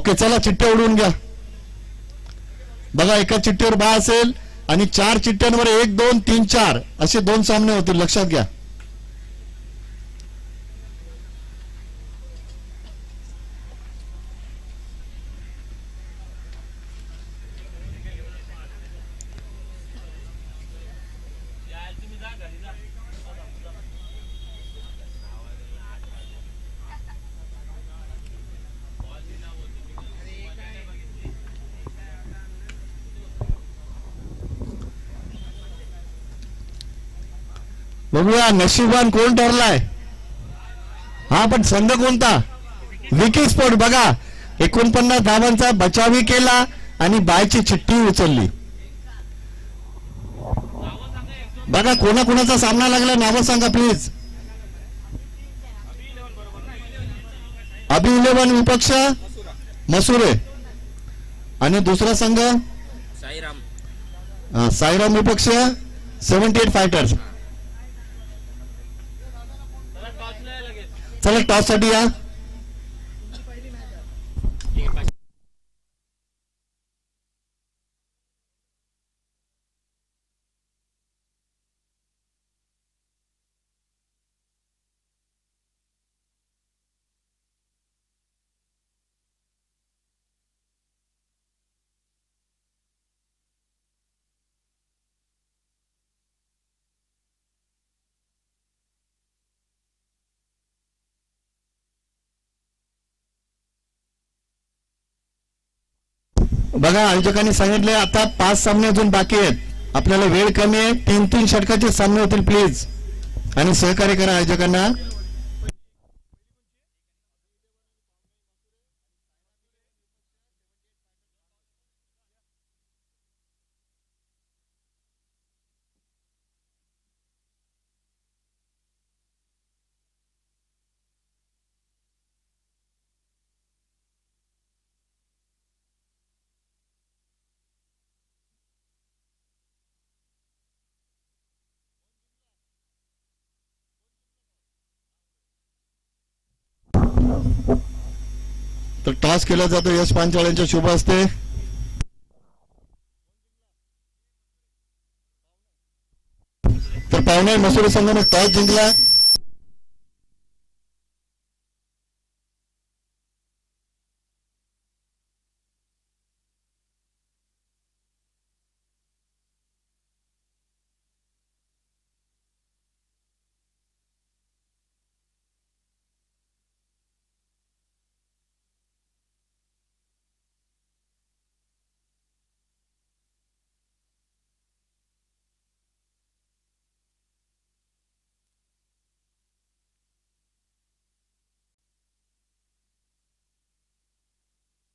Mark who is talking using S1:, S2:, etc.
S1: Okay चला चिठ्ठ्या उडवून घ्या. बघा एका चिठ्ठीवर बा असेल आणि चार चिठ्ठ्यांवर एक दोन तीन चार असे दोन सामने होतील. लक्षात घ्या. बघूया नशिबान कोण ठरलाय? हा पण संघ कोणता? विकी स्पोर्ट बघा. एकोणपन्नास धावांचा बचावही केला आणि बायची चिठ्ठी उचलली. बघा कोणाकोणाचा सामना लागला नावं सांगा प्लीज अभि इलेव्हन विपक्ष मसुरे. आणि दुसरा संघ?
S2: साईराम.
S1: साईराम विपक्ष सेव्हन्टी एट फायटर्स चला टॉससाठी या. बघा आयोजकांनी सांगितले आता पाच सामने अजून बाकी आहेत. आपल्याला वेळ कमी आहे तीन तीन षटकाचे सामने होतील प्लीज आणि सहकार्य करा आयोजकांना. तर टॉस केला जातो. यश पांचाळ्यांच्या शुभ असते तर पाहुणे मसुरी संघाने टॉस जिंकला.